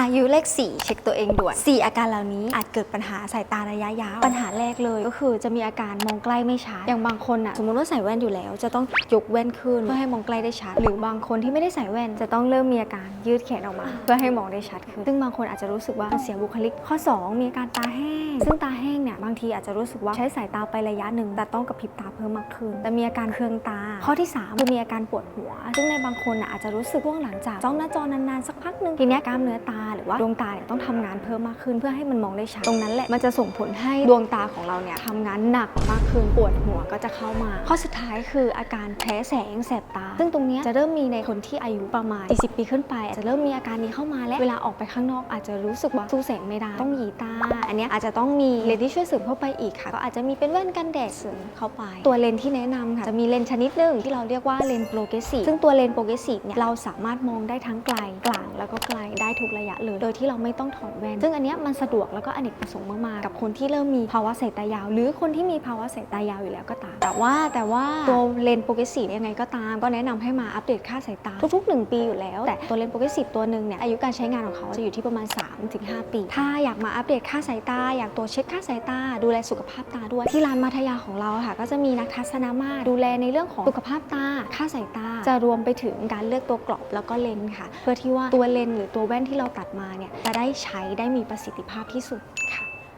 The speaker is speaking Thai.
อายุเลข 4 เช็คตัวเองด่วน 4 อาการเหล่านี้อาจเกิดปัญหาสายตาระยะยาว ปัญหาแรกเลยก็คือจะมีอาการมองใกล้ไม่ชัด อย่างบางคนอะสมมติว่าใส่แว่นอยู่แล้ว จะต้องยกแว่นขึ้นเพื่อให้มองใกล้ได้ชัด หรือบางคนที่ไม่ได้ใส่แว่นจะต้องเริ่มมีอาการยืดแขนออกมา เพื่อให้มองได้ชัดขึ้น ซึ่งบางคนอาจจะรู้สึกว่าเสียบุคลิก ข้อ 2 มีอาการตาแห้ง ซึ่งตาแห้งเนี่ยบางทีอาจจะรู้สึกว่าใช้สายตาไประยะหนึ่งแต่ต้องกระพริบตาเพิ่มมากขึ้น แต่มีอาการเคืองตา ข้อที่3คือมีอาการปวดหัว ซึ่งในบางคนน่ะอาจจะรู้สึกช่วงหลังจากจ้องหน้าจอนานๆสักพักหนึ่งทีนี้กล้ามเนื้อตาหรือว่าดวงตาเนี่ยต้องทำงานเพิ่มมากขึ้น เพื่อให้มันมองได้ชัดตรงนั้นแหละมันจะส่งผลให้ดวงตาของเราเนี่ยทำงานหนักมากขึ้นปวดหัวก็จะเข้ามา ข้อสุดท้ายคืออาการแพ้แสงแสบตา ซึ่งตรงเนี้ยจะเริ่มมีในคนที่อายุประมาณ 40 ปีขึ้นไปอาจจะเริ่มมีอาการนี้เข้ามาและเวลาออกไปข้างนอกอาจจะรู้สึกว่าสู้แสงไม่ได้ต้องหยีตา อันเนี้ยอาจจะต้องมีเลนส์ที่ช่วยเสริมเข้าไปอีกค่ะ ก็อาจจะมีเป็นแว่นกันแดดเสริมเข้าไป ตัวเลนส์ที่แนะนำค่ะจะมีเลนส์ชนิดหนึ่งที่เราเรียกว่าเลนส์โปรเกรสซีฟซึ่งตัวเลนส์โปรเกรสซีฟเนี่ยเราสามารถมองได้ทั้งไกลกลางแล้วก็ไกลได้ทุกระยะเลย โดยที่เราไม่ต้องถอดแว่น ซึ่งอันนี้มันสะดวกแล้วก็อเนกประสงค์มากๆกับคนที่เริ่มมีภาวะสายตายาว หรือคนที่มีภาวะสายตายาวอยู่แล้วก็ตาม แต่ว่าแต่ว่าตัวเลนส์โปรเกรสซีฟยังไงก็ตาม ก็แนะนำให้มาอัปเดตค่าสายตาทุกๆ 1 ปีอยู่แล้ว แต่ตัวเลนส์โปรเกรสซีฟตัวหนึ่งเนี่ยอายุการใช้งานของเขาจะอยู่ที่ประมาณ 3-5 ปี ถ้าอยากมาอัปเดตค่าสายตา อยากตัวเช็คค่าสายตา ดูแลสุขภาพตาด้วยที่ร้านมัธยาของเราค่ะ ก็จะมีนักทัศนมาดูแลในเรื่องของสุขภาพตา ค่าสายตาจะรวมไปถึงการเลือกตัวกรอบแล้วก็เลนส์ค่ะ เพื่อที่ว่าตัวเลนส์หรือตัวแว่นที่เราตัดมาเนี่ยจะได้ใช้ได้มีประสิทธิภาพที่สุดค่ะ